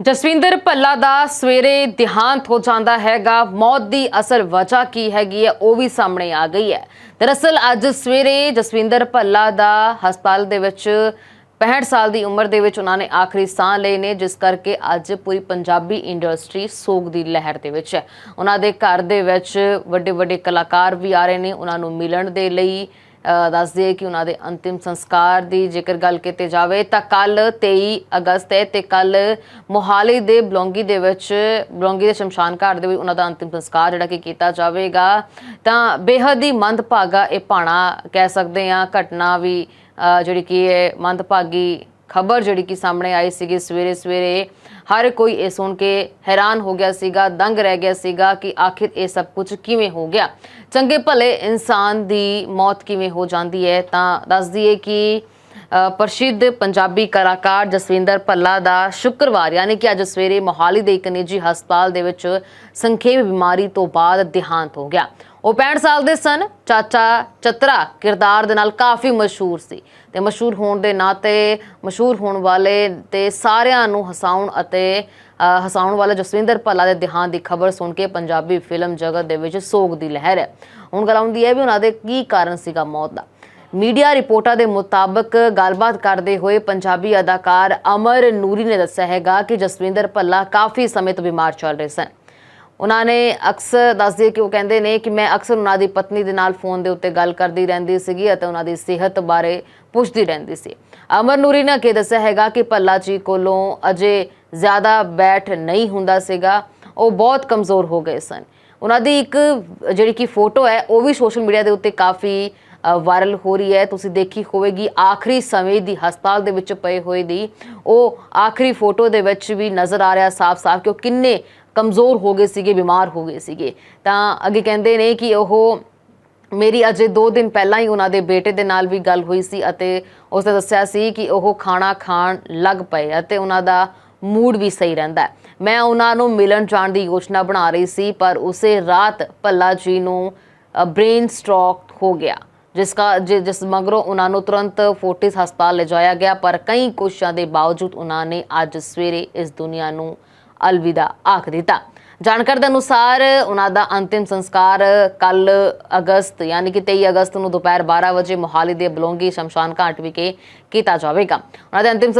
ਜਸਵਿੰਦਰ ਭੱਲਾ ਦਾ ਸਵੇਰੇ ਦੇਹਾਂਤ ਹੋ ਜਾਂਦਾ ਹੈਗਾ। ਮੌਤ ਦੀ ਅਸਲ ਵਜ੍ਹਾ ਕੀ ਹੈਗੀ ਹੈ, ਉਹ ਵੀ ਸਾਹਮਣੇ ਆ ਗਈ ਹੈ। ਦਰਅਸਲ ਅੱਜ ਸਵੇਰੇ ਜਸਵਿੰਦਰ ਭੱਲਾ ਦਾ ਹਸਪਤਾਲ ਦੇ ਵਿੱਚ 65 ਸਾਲ ਦੀ ਉਮਰ ਦੇ ਵਿੱਚ ਉਹਨਾਂ ਨੇ ਆਖਰੀ ਸਾਹ ਲਏ ਨੇ, ਜਿਸ ਕਰਕੇ ਅੱਜ ਪੂਰੀ ਪੰਜਾਬੀ ਇੰਡਸਟਰੀ ਸੋਗ ਦੀ ਲਹਿਰ ਦੇ ਵਿੱਚ ਹੈ। ਉਹਨਾਂ ਦੇ ਘਰ ਦੇ ਵਿੱਚ ਵੱਡੇ ਵੱਡੇ ਕਲਾਕਾਰ ਵੀ ਆ ਰਹੇ ਨੇ, ਉਹਨਾਂ ਨੂੰ ਮਿਲਣ ਦੇ ਲਈ ਦੱਸ ਦਈਏ ਕਿ ਉਹਨਾਂ ਦੇ ਅੰਤਿਮ ਸੰਸਕਾਰ ਦੀ ਜੇਕਰ ਗੱਲ ਕੀਤੀ ਜਾਵੇ ਤਾਂ ਕੱਲ 23 ਅਗਸਤ ਹੈ ਤੇ ਕੱਲ ਮੋਹਾਲੀ ਦੇ ਬਲੌਂਗੀ ਦੇ ਵਿੱਚ, ਬਲੌਂਗੀ ਦੇ ਸ਼ਮਸ਼ਾਨ ਘਾਟ ਦੇ ਵਿੱਚ ਉਹਨਾਂ ਦਾ ਅੰਤਿਮ ਸੰਸਕਾਰ ਜਿਹੜਾ ਕਿ ਕੀਤਾ ਜਾਵੇਗਾ। ਤਾਂ ਬੇਹੱਦ ਹੀ ਮੰਦਭਾਗਾ ਇਹ ਭਾਣਾ ਕਹਿ ਸਕਦੇ ਆ ਘਟਨਾ ਵੀ ਜਿਹੜੀ ਕਿ ਹੈ ਮੰਦਭਾਗੀ ਖਬਰ ਜਿਹੜੀ ਕਿ ਸਾਹਮਣੇ ਆਈ ਸੀਗੀ ਸਵੇਰੇ ਸਵੇਰੇ, ਹਰ ਕੋਈ ਇਹ ਸੁਣ ਕੇ ਹੈਰਾਨ ਹੋ ਗਿਆ ਸੀਗਾ, ਦੰਗ ਰਹਿ ਗਿਆ ਸੀਗਾ ਕਿ ਆਖਿਰ ਇਹ ਸਭ ਕੁਝ ਕਿਵੇਂ ਹੋ ਗਿਆ। ਚੰਗੇ ਭਲੇ ਇਨਸਾਨ ਦੀ ਮੌਤ ਕਿਵੇਂ ਹੋ ਜਾਂਦੀ ਹੈ, ਤਾਂ ਦੱਸ ਦਈਏ ਕਿ ਪ੍ਰਸਿੱਧ ਪੰਜਾਬੀ ਕਲਾਕਾਰ ਜਸਵਿੰਦਰ ਭੱਲਾ ਦਾ ਸ਼ੁੱਕਰਵਾਰ, ਯਾਨੀ ਕਿ ਅੱਜ ਸਵੇਰੇ ਮੋਹਾਲੀ ਦੇ ਇੱਕ ਨਿੱਜੀ ਹਸਪਤਾਲ ਦੇ ਵਿੱਚ ਸੰਖੇਪ ਬਿਮਾਰੀ ਤੋਂ ਬਾਅਦ ਦੇਹਾਂਤ ਹੋ ਗਿਆ। ਉਹ 65 ਸਾਲ ਦੇ ਸਨ। ਚਾਚਾ ਚਤਰਾ ਕਿਰਦਾਰ ਦੇ ਨਾਲ ਕਾਫੀ ਮਸ਼ਹੂਰ ਸੀ ਤੇ ਮਸ਼ਹੂਰ ਹੋਣ ਦੇ ਨਾਤੇ ਮਸ਼ਹੂਰ ਹੋਣ ਵਾਲੇ ਤੇ ਸਾਰਿਆਂ ਨੂੰ ਹਸਾਉਣ ਅਤੇ ਹਸਾਉਣ ਵਾਲੇ ਜਸਵਿੰਦਰ ਭੱਲਾ ਦੇ ਦੇਹਾਂਤ ਦੀ ਖਬਰ ਸੁਣ ਕੇ ਪੰਜਾਬੀ ਫਿਲਮ ਜਗਤ ਦੇ ਵਿੱਚ ਸੋਗ ਦੀ ਲਹਿਰ ਹੈ। ਹੁਣ ਗੱਲ ਆਉਂਦੀ ਹੈ ਵੀ ਉਹਨਾਂ ਦੇ ਕੀ ਕਾਰਨ ਸੀਗਾ ਮੌਤ ਦਾ। ਮੀਡੀਆ ਰਿਪੋਰਟਾਂ ਦੇ ਮੁਤਾਬਕ ਗੱਲਬਾਤ ਕਰਦੇ ਹੋਏ ਪੰਜਾਬੀ ਅਦਾਕਾਰ ਅਮਰ ਨੂਰੀ ਨੇ ਦੱਸਿਆ ਹੈਗਾ ਕਿ ਜਸਵਿੰਦਰ ਭੱਲਾ ਕਾਫੀ ਸਮੇਂ ਤੋਂ ਬਿਮਾਰ ਚੱਲ ਰਹੇ ਸਨ। ਉਹਨਾਂ ਨੇ ਅਕਸਰ ਦੱਸਦੇ ਕਿ ਉਹ ਕਹਿੰਦੇ ਨੇ ਕਿ ਮੈਂ ਅਕਸਰ ਉਹਨਾਂ ਦੀ ਪਤਨੀ ਦੇ ਨਾਲ ਫੋਨ ਦੇ ਉੱਤੇ ਗੱਲ ਕਰਦੀ ਰਹਿੰਦੀ ਸੀਗੀ ਅਤੇ ਉਹਨਾਂ ਦੀ ਸਿਹਤ ਬਾਰੇ ਪੁੱਛਦੀ ਰਹਿੰਦੀ ਸੀ। ਅਮਰ ਨੂਰੀ ਨੇ ਅੱਗੇ ਦੱਸਿਆ ਹੈਗਾ ਕਿ ਭੱਲਾ ਜੀ ਕੋਲੋਂ ਅਜੇ ਜ਼ਿਆਦਾ ਬੈਠ ਨਹੀਂ ਹੁੰਦਾ ਸੀਗਾ। ਉਹ ਬਹੁਤ ਕਮਜ਼ੋਰ ਹੋ ਗਏ ਸਨ। ਉਹਨਾਂ ਦੀ ਇੱਕ ਜਿਹੜੀ ਕਿ ਫੋਟੋ ਹੈ, ਉਹ ਵੀ ਸੋਸ਼ਲ ਮੀਡੀਆ ਦੇ ਉੱਤੇ ਕਾਫੀ ਵਾਇਰਲ ਹੋ ਰਹੀ ਹੈ। ਤੁਸੀਂ ਦੇਖੀ ਹੋਵੇਗੀ, ਆਖਰੀ ਸਮੇਂ ਦੀ ਹਸਪਤਾਲ ਦੇ ਵਿੱਚ ਪਏ ਹੋਏ ਦੀ ਉਹ ਆਖਰੀ ਫੋਟੋ ਦੇ ਵਿੱਚ ਵੀ ਨਜ਼ਰ ਆ ਰਿਹਾ, ਸਾਫ਼-ਸਾਫ਼ ਕਿ ਉਹ ਕਿੰਨੇ ਕਮਜ਼ੋਰ ਹੋ ਗਏ ਸੀਗੇ, ਬਿਮਾਰ ਹੋ ਗਏ ਸੀਗੇ। ਤਾਂ ਅੱਗੇ ਕਹਿੰਦੇ ਨੇ ਕਿ ਉਹ ਮੇਰੀ ਅਜੇ 2 ਦਿਨ ਪਹਿਲਾਂ ਹੀ ਉਹਨਾਂ ਦੇ ਬੇਟੇ ਦੇ ਨਾਲ ਵੀ ਗੱਲ ਹੋਈ ਸੀ ਅਤੇ ਉਸਨੇ ਦੱਸਿਆ ਸੀ ਕਿ ਉਹ ਖਾਣਾ ਖਾਣ ਲੱਗ ਪਏ ਅਤੇ ਉਹਨਾਂ ਦਾ ਮੂਡ ਵੀ ਸਹੀ ਰਹਿੰਦਾ ਮੈਂ ਉਹਨਾਂ ਨੂੰ ਮਿਲਣ ਜਾਣ ਦੀ ਯੋਜਨਾ ਬਣਾ ਰਹੀ ਸੀ, ਪਰ ਉਸੇ ਰਾਤ ਭੱਲਾ ਜੀ ਨੂੰ ਬ੍ਰੇਨ ਸਟ੍ਰੋਕ ਹੋ ਗਿਆ, ਜਿਸ ਕਾ, ਜਿ- ਜਿਸ ਮਗਰੋਂ ਉਹਨਾਂ ਨੂੰ ਤੁਰੰਤ ਫੋਰਟਿਸ ਹਸਪਤਾਲ ਲਿਜਾਇਆ ਗਿਆ, ਪਰ ਕਈ ਕੋਸ਼ਿਸ਼ਾਂ ਦੇ ਬਾਵਜੂਦ ਉਹਨਾਂ ਨੇ ਅੱਜ ਸਵੇਰੇ ਇਸ ਦੁਨੀਆ ਨੂੰ ਅਲਵਿਦਾ ਆਖ ਦਿੱਤਾ। ਜਾਣਕਾਰੀ ਦੇ ਅਨੁਸਾਰ ਉਹਨਾਂ ਦਾ ਅੰਤਿਮ ਸੰਸਕਾਰ ਕੱਲ ਅਗਸਤ, ਯਾਨੀ ਕਿ 23 ਅਗਸਤ ਨੂੰ ਦੁਪਹਿਰ 12 ਵਜੇ ਮੋਹਾਲੀ ਦੇ ਬਲੌਂਗੀ ਸ਼ਮਸ਼ਾਨ ਘਾਟ ਵਿਖੇ ਕੀਤਾ ਜਾਵੇਗਾ। ਉਹਨਾਂ ਦੇ ਅੰਤਿਮ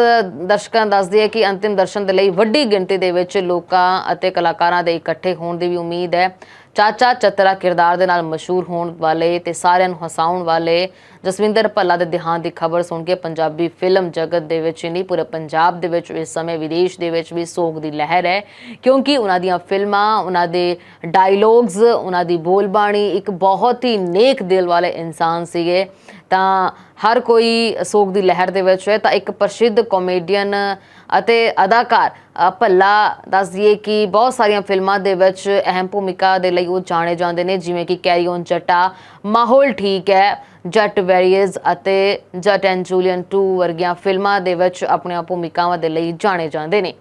ਦਰਸ਼ਕਾਂ ਦੱਸਦੀ ਹੈ ਕਿ ਅੰਤਿਮ ਦਰਸ਼ਨ ਦੇ ਲਈ ਵੱਡੀ ਗਿਣਤੀ ਦੇ ਵਿੱਚ ਲੋਕਾਂ ਅਤੇ ਕਲਾਕਾਰਾਂ ਦੇ ਇਕੱਠੇ ਹੋਣ ਦੀ ਵੀ ਉਮੀਦ ਹੈ। ਚਾਚਾ ਚਤਰਾ ਕਿਰਦਾਰ ਦੇ ਨਾਲ ਮਸ਼ਹੂਰ ਹੋਣ ਵਾਲੇ ਤੇ ਸਾਰਿਆਂ ਨੂੰ ਹਸਾਉਣ ਵਾਲੇ ਜਸਵਿੰਦਰ ਭੱਲਾ ਦੇ ਦੇਹਾਂਤ ਦੀ ਖਬਰ ਸੁਣ ਕੇ ਪੰਜਾਬੀ ਫਿਲਮ ਜਗਤ ਦੇ ਵਿੱਚ ਹੀ ਨਹੀਂ, ਪੂਰੇ ਪੰਜਾਬ ਦੇ ਵਿੱਚ ਇਸ ਸਮੇਂ ਵਿਦੇਸ਼ ਦੇ ਵਿੱਚ ਵੀ ਸੋਗ ਦੀ ਲਹਿਰ ਹੈ। ਕਿਉਂਕਿ ਉਹਨਾਂ ਦੀਆਂ ਫਿਲਮਾਂ, ਉਹਨਾਂ ਦੇ ਡਾਇਲੌਗਸ ਉਹਨਾਂ ਦੀ ਬੋਲਬਾਣੀ ਇੱਕ ਬਹੁਤ ਹੀ ਨੇਕ ਦਿਲ ਵਾਲੇ ਇਨਸਾਨ ਸੀਗੇ। ਤਾਂ ਹਰ ਕੋਈ ਸੋਗ ਦੀ ਲਹਿਰ ਦੇ ਵਿੱਚ ਹੈ। ਤਾਂ ਇੱਕ ਪ੍ਰਸਿੱਧ ਕਾਮੇਡੀਅਨ ਅਤੇ ਅਦਾਕਾਰ ਭੱਲਾ ਦੱਸ ਦਈਏ ਕਿ ਬਹੁਤ ਸਾਰੀਆਂ ਫਿਲਮਾਂ ਦੇ ਵਿੱਚ ਅਹਿਮ ਭੂਮਿਕਾ ਦੇ ਲਈ ਉਹ ਜਾਣੇ ਜਾਂਦੇ ਨੇ, ਜਿਵੇਂ ਕਿ ਕੈਰੀ ਔਨ ਜੱਟਾ, ਮਾਹੌਲ ਠੀਕ ਹੈ, ਜੱਟ ਵੈਰੀਅਸ ਅਤੇ ਜੱਟ ਐਂਡ ਜੂਲੀਅਨ 2 ਵਰਗੀਆਂ ਫਿਲਮਾਂ ਦੇ ਵਿੱਚ ਆਪਣੀਆਂ ਭੂਮਿਕਾਵਾਂ ਦੇ ਲਈ ਜਾਣੇ ਜਾਂਦੇ ਨੇ।